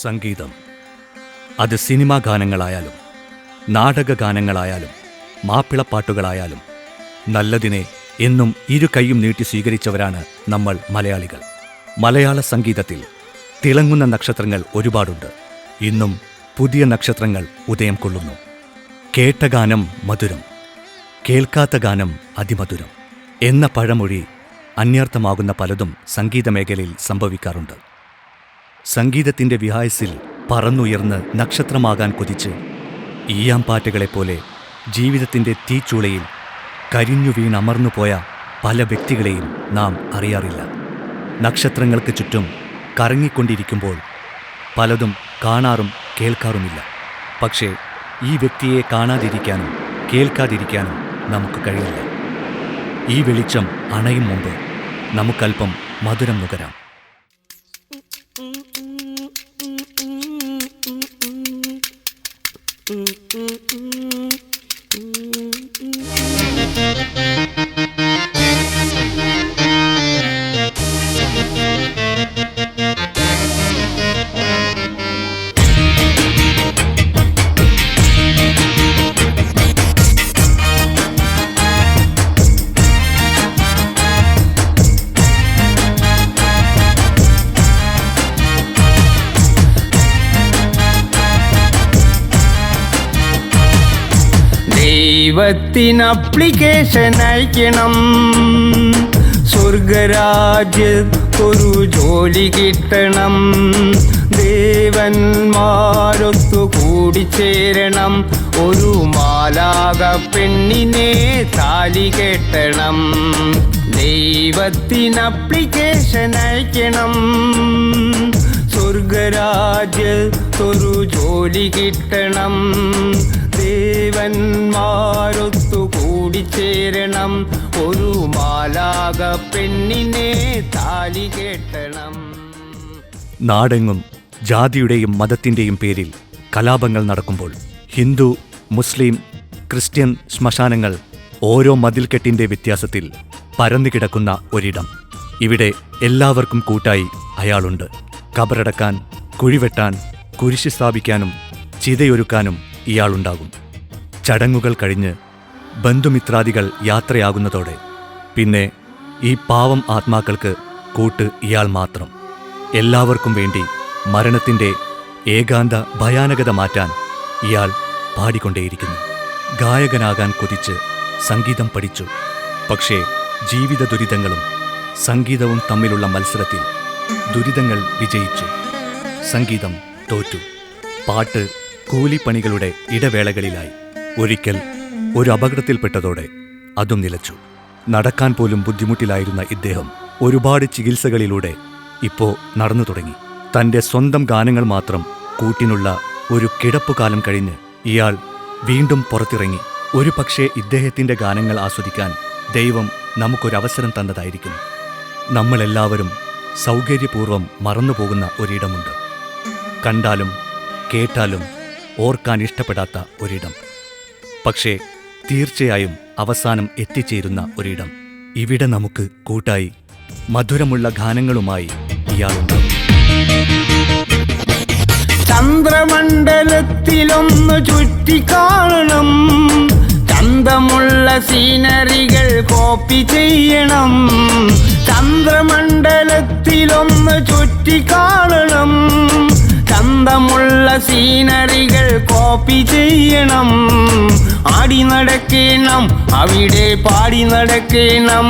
സംഗീതം. അത് സിനിമാ ഗാനങ്ങളായാലും നാടക ഗാനങ്ങളായാലും മാപ്പിളപ്പാട്ടുകളായാലും നല്ലതിനെ എന്നും ഇരു കൈയും നീട്ടി സ്വീകരിച്ചവരാണ് നമ്മൾ മലയാളികൾ. മലയാള സംഗീതത്തിൽ തിളങ്ങുന്ന നക്ഷത്രങ്ങൾ ഒരുപാടുണ്ട്. ഇന്നും പുതിയ നക്ഷത്രങ്ങൾ ഉദയം കൊള്ളുന്നു. കേട്ട ഗാനം മധുരം കേൾക്കാത്ത ഗാനം അതിമധുരം എന്ന പഴമൊഴി അന്യർത്ഥമാകുന്ന പലതും സംഗീത മേഖലയിൽ സംഭവിക്കാറുണ്ട്. സംഗീതത്തിന്റെ വിഹായസിൽ പറന്നുയർന്ന് നക്ഷത്രമാകാൻ കൊതിച്ച് ഈയാം ഈയാമ്പാറ്റകളെപ്പോലെ ജീവിതത്തിന്റെ തീച്ചൂളയിൽ കരിഞ്ഞു വീണമർന്നു പോയ പല വ്യക്തികളെയും നാം അറിയാറില്ല. നക്ഷത്രങ്ങൾക്ക് ചുറ്റും കറങ്ങിക്കൊണ്ടിരിക്കുമ്പോൾ പലതും കാണാറും കേൾക്കാറുമില്ല. പക്ഷേ ഈ വ്യക്തിയെ കാണാതിരിക്കാനും കേൾക്കാതിരിക്കാനും നമുക്ക് കഴിയില്ല. ഈ വെളിച്ചം അണയും മുമ്പ് നമുക്കല്പം മധുരം നുകരാം. ദൈവത്തിന് അപ്ലിക്കേഷൻ അയക്കണം. സ്വർഗരാജ്യത്തൊരു ജോലി കിട്ടണം. ദേവന്മാരൊത്തു കൂടിച്ചേരണം ഒരു മാലാക പെണ്ണിനെ താലി കെട്ടണം. ദൈവത്തിന് അപ്ലിക്കേഷൻ അയക്കണം. സ്വർഗരാജ്യത്തൊരു ജോലി കിട്ടണം. ദേവന്മാരൊത്തു കൂടിച്ചേരണം ഒരു മാലാക പെണ്ണിനെ താലി കെട്ടണം. നാടെങ്ങും ജാതിയുടെയും മതത്തിന്റെയും പേരിൽ കലാപങ്ങൾ നടക്കുമ്പോൾ ഹിന്ദു മുസ്ലിം ക്രിസ്ത്യൻ ശ്മശാനങ്ങൾ ഓരോ മതിൽക്കെട്ടിന്റെ വ്യത്യാസത്തിൽ പരന്നുകിടക്കുന്ന ഒരിടം. ഇവിടെ എല്ലാവർക്കും കൂട്ടായി അയാളുണ്ട്. കബറടക്കാൻ കുഴിവെട്ടാൻ കുരിശ് സ്ഥാപിക്കാനും ചിതയൊരുക്കാനും ഇയാളുണ്ടാകും. ചടങ്ങുകൾ കഴിഞ്ഞ് ബന്ധുമിത്രാദികൾ യാത്രയാകുന്നതോടെ പിന്നെ ഈ പാവം ആത്മാക്കൾക്ക് കൂട്ട് ഇയാൾ മാത്രം. എല്ലാവർക്കും വേണ്ടി മരണത്തിന്റെ ഏകാന്ത ഭയാനകത മാറ്റാൻ ഇയാൾ പാടിക്കൊണ്ടേയിരിക്കുന്നു. ഗായകനാകാൻ കൊതിച്ച് സംഗീതം പഠിച്ചു. പക്ഷേ ജീവിത ദുരിതങ്ങളും സംഗീതവും തമ്മിലുള്ള മത്സരത്തിൽ ദുരിതങ്ങൾ വിജയിച്ചു. സംഗീതം തോറ്റു. പാട്ട് കൂലിപ്പണികളുടെ ഇടവേളകളിലായി. ഒരിക്കൽ ഒരു അപകടത്തിൽപ്പെട്ടതോടെ അതും നിലച്ചു. നടക്കാൻ പോലും ബുദ്ധിമുട്ടിലായിരുന്ന ഇദ്ദേഹം ഒരുപാട് ചികിത്സകളിലൂടെ ഇപ്പോ നടന്നു തുടങ്ങി. തന്റെ സ്വന്തം ഗാനങ്ങൾ മാത്രം കൂട്ടിനുള്ള ഒരു കിടപ്പുകാലം കഴിഞ്ഞ് ഇയാൾ വീണ്ടും പുറത്തിറങ്ങി. ഒരു പക്ഷേ ഇദ്ദേഹത്തിന്റെ ഗാനങ്ങൾ ആസ്വദിക്കാൻ ദൈവം നമുക്കൊരവസരം തന്നതായിരിക്കും. നമ്മളെല്ലാവരും സൗകര്യപൂർവം മറന്നുപോകുന്ന ഒരിടമുണ്ട്. കണ്ടാലും കേട്ടാലും ഓർക്കാൻ ഇഷ്ടപ്പെടാത്ത ഒരിടം. പക്ഷേ തീർച്ചയായും അവസാനം എത്തിച്ചേരുന്ന ഒരിടം. ഇവിടെ നമുക്ക് കൂട്ടായി മധുരമുള്ള ഗാനങ്ങളുമായി ഇയാളുണ്ട്. ചന്ദ്രമണ്ഡലത്തിലൊന്ന് ചുറ്റിക്കാണണം. ചന്തമുള്ള സീനറികൾ കോപ്പി ചെയ്യണം. ചന്ദ്രമണ്ഡലത്തിലൊന്ന് ചുറ്റിക്കാണണം. ചന്തമുള്ള സീനറികൾ കോപ്പി ചെയ്യണം. ആടി നടക്കണം. അവിടെ പാടി നടക്കണം.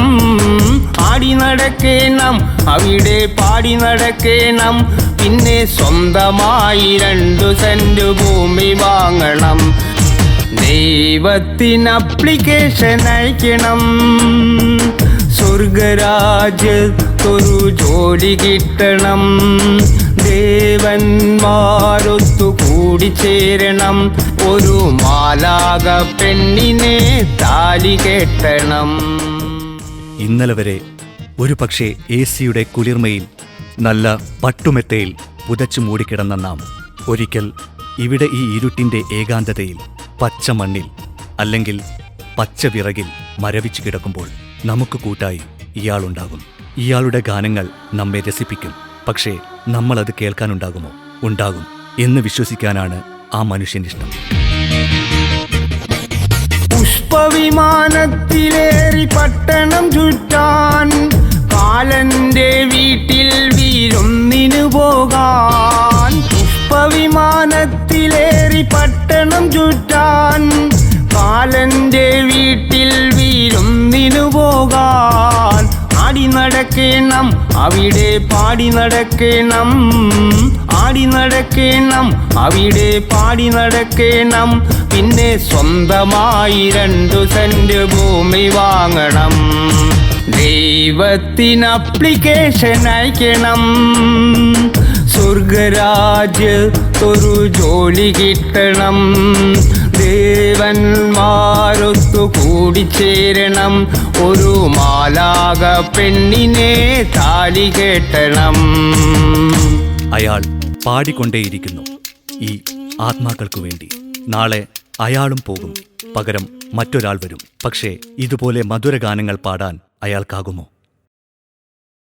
ആടി നടക്കണം. അവിടെ പാടി നടക്കണം. പിന്നെ സ്വന്തമായി രണ്ടു സെന്റ് ഭൂമി വാങ്ങണം. ദൈവത്തിന് അപ്ലിക്കേഷൻ അയക്കണം. സ്വർഗരാജ്യത്തൊരു ജോലി കിട്ടണം. ദേവന്മാരൊത്തു കൂടിച്ചേരണം. ഒരു മാലാക പെണ്ണിനെ താലി കെട്ടണം. ഇന്നലെ വരെ ഒരു പക്ഷേ എ സിയുടെ കുളിർമയിൽ നല്ല പട്ടുമെത്തയിൽ പുതച്ചു മൂടിക്കിടന്ന നാം. ഒരിക്കൽ ഇവിടെ ഈ ഇരുട്ടിന്റെ ഏകാന്തതയിൽ പച്ച മണ്ണിൽ അല്ലെങ്കിൽ പച്ച വിറകിൽ മരവിച്ചു കിടക്കുമ്പോൾ നമുക്ക് കൂട്ടായി ഇയാളുണ്ടാകും. ഇയാളുടെ ഗാനങ്ങൾ നമ്മെ രസിപ്പിക്കും. പക്ഷേ നമ്മളത് കേൾക്കാനുണ്ടാകുമോ? ഉണ്ടാകും എന്ന് വിശ്വസിക്കാനാണ് ആ മനുഷ്യൻ ഇഷ്ടം. പുഷ്പവിമാനത്തിലേറി പട്ടണം ചുറ്റാൻ കാലന്റെ വീട്ടിൽ വീരൊന്നിനു പോകാൻ പുഷ്പവിമാനത്തിലേറി പട്ടണം ചുറ്റാൻ കാലന്റെ വീട്ടിൽ വീരൊന്നിനു പോകാൻ നടക്കണം. അവിടെ പാടി നടക്കണം. ആടി നടക്കണം. അവിടെ പാടി നടക്കണം. പിന്നെ സ്വന്തമായി രണ്ടു സെന്റ് ഭൂമി വാങ്ങണം. ദൈവത്തിന് അപ്ലിക്കേഷൻ അയക്കണം. സ്വർഗരാജ്യത്തൊരു ജോലി കിട്ടണം. ദേവന്മാരൊത്തു കൂടിച്ചേരണം. ഒരു മാലാക പെണ്ണിനെ താലി കെട്ടണം. അയാൾ പാടിക്കൊണ്ടേയിരിക്കുന്നു. ഈ ആത്മാക്കൾക്കു വേണ്ടി. നാളെ അയാളും പോകും. പകരം മറ്റൊരാൾ വരും. പക്ഷേ ഇതുപോലെ മധുരഗാനങ്ങൾ പാടാൻ അയാൾക്കാകുമോ?